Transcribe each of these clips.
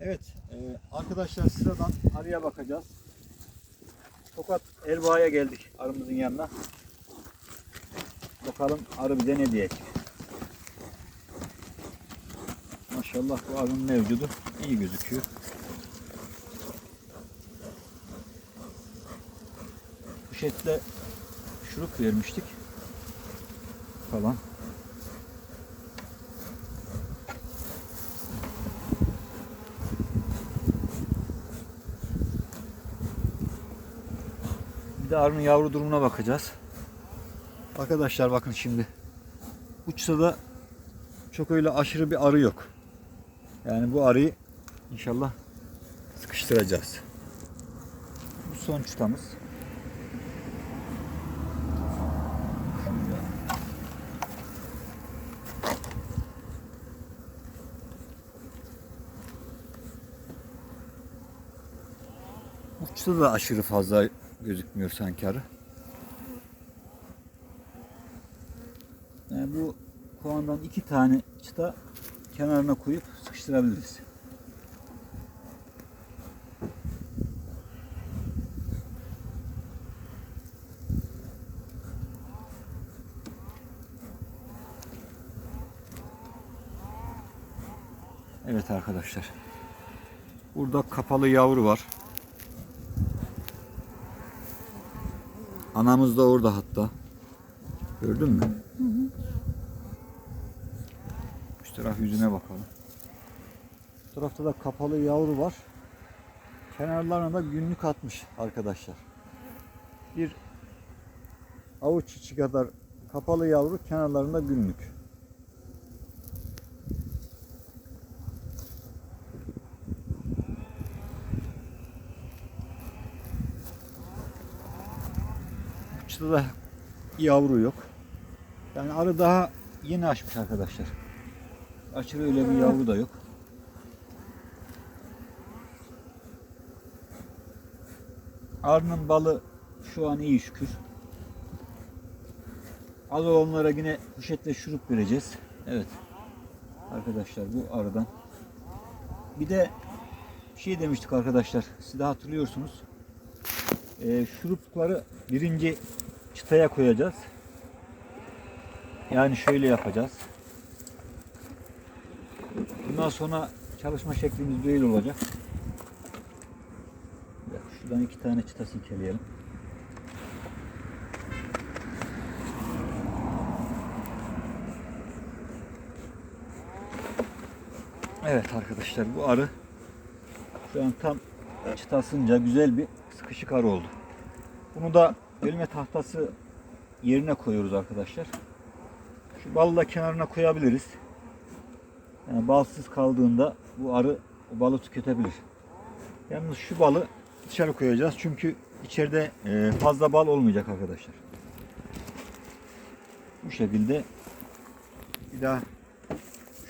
Evet e, arkadaşlar sıradan arıya bakacağız. Tokat Elbağ'a geldik arımızın yanına. Bakalım arı bize ne diyecek. Maşallah bu arının mevcudu iyi gözüküyor. Poşetle şurup vermiştik falan. Bir de arının yavru durumuna bakacağız. Arkadaşlar bakın şimdi. Uçsa da çok öyle aşırı bir arı yok. Yani bu arıyı inşallah sıkıştıracağız. Bu son çıtamız. Uçta da aşırı fazla gözükmüyor sanki arı. Yani bu kovandan iki tane çıta kenarına koyup sıkıştırabiliriz. Evet arkadaşlar. Burada kapalı yavru var. Anamız da orada hatta. Gördün mü? Şu taraf yüzüne bakalım. Bu tarafta da kapalı yavru var. Kenarlarına da günlük atmış arkadaşlar. Bir avuç içi kadar kapalı yavru kenarlarında günlük. Uçta da yavru yok. Yani arı daha yeni açmış arkadaşlar. Aşırı öyle bir yavru da yok. Arının balı şu an iyi şükür. Az olanlara yine poşetle şurup vereceğiz. Evet. Arkadaşlar bu arıdan. Bir de şey demiştik arkadaşlar. Siz de hatırlıyorsunuz. Ee, şurupları birinci çıtaya koyacağız. Yani şöyle yapacağız. Bundan sonra çalışma şeklimiz böyle olacak. Şuradan iki tane çıta silkeleyelim. Evet arkadaşlar bu arı şu an tam çıtasınca güzel bir sıkışık arı oldu. Bunu da bölme tahtası yerine koyuyoruz arkadaşlar. Şu balı da kenarına koyabiliriz. Yani balsız kaldığında bu arı o balı tüketebilir. Yalnız şu balı dışarı koyacağız çünkü içeride e, fazla bal olmayacak arkadaşlar. Bu şekilde bir daha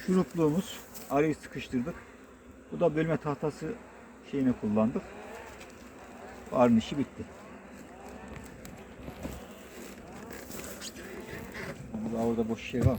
şurupluğumuz arıyı sıkıştırdık. Bu da bölme tahtası şeyini kullandık. Bu arının işi bitti. Burada orada boş şey var mı?